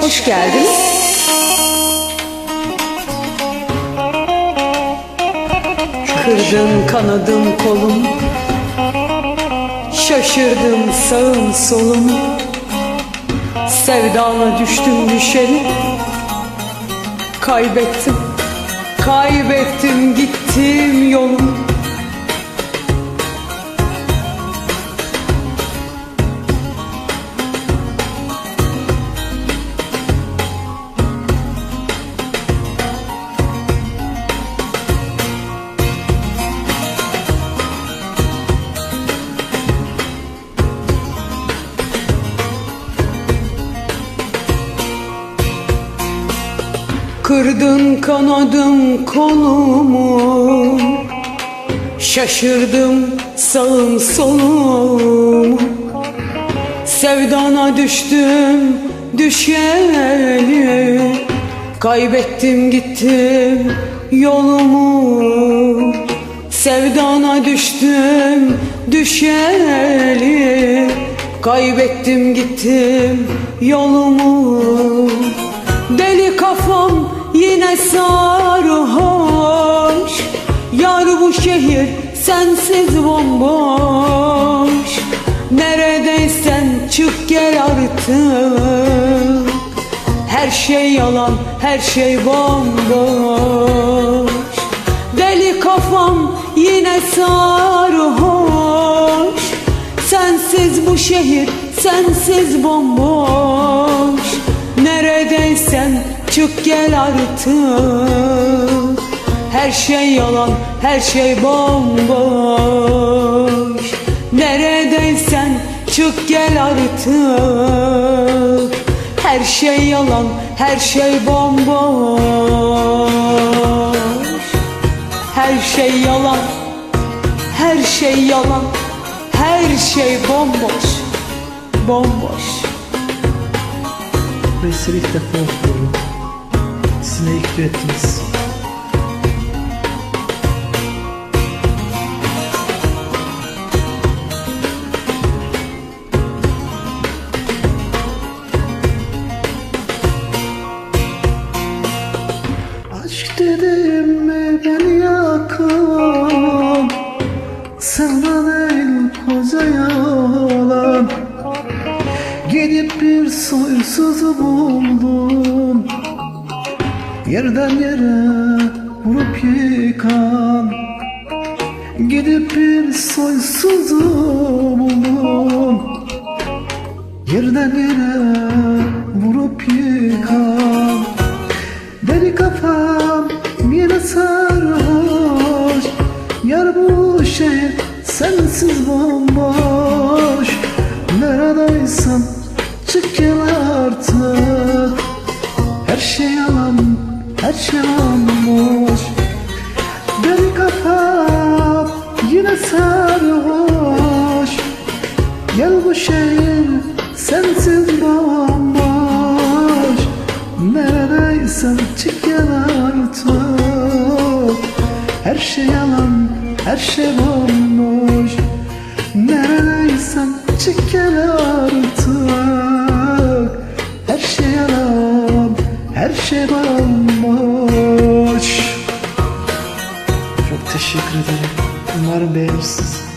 Hoş geldiniz. Kırdım kanadım kolum. Şaşırdım sağım solum. Sevdana düştüm düşerim. Kaybettim Kaybettim gittim yolum Kırdın kanadım kolumu Şaşırdım sağım solum. Sevdana düştüm düşeli. Kaybettim gittim yolumu. Sevdana düştüm düşeli. Kaybettim gittim yolumu. Deli kafam yine sarhoş Yar bu şehir sensiz bomboş. Neredeysen çık gel artık Her şey yalan her şey bomboş. Deli kafam yine sarhoş Sensiz bu şehir sensiz bomboş çık gel artık. Her şey yalan her şey bomboş. Neredeysen çık gel artık. Her şey yalan her şey bomboş. Her şey yalan her şey yalan her şey bomboş. Bomboş. Burayı ilk defa okuyorum. Siz ne ikna ettiniz? Aşk dedim mi beni yakan Sana değil koca yalan Gidip bir soysuzu buldum Yerden yere vurup yıkan Gidip bir soysuzu buldum Yerden yere vurup yıkan Deli kafam yine sarhoş. Yar bu şehir sensiz bomboş. Neredeysen çık gel artık. Her şey yanmış Deli kafam yine sarhoş. Gel bu şehir sensiz bomboş. Neredeysen çık gel artık. Her şey yalan, her şey bomboş. Neredeysen çık gel artık Çok teşekkür ederim. Umarım beğenirsiniz.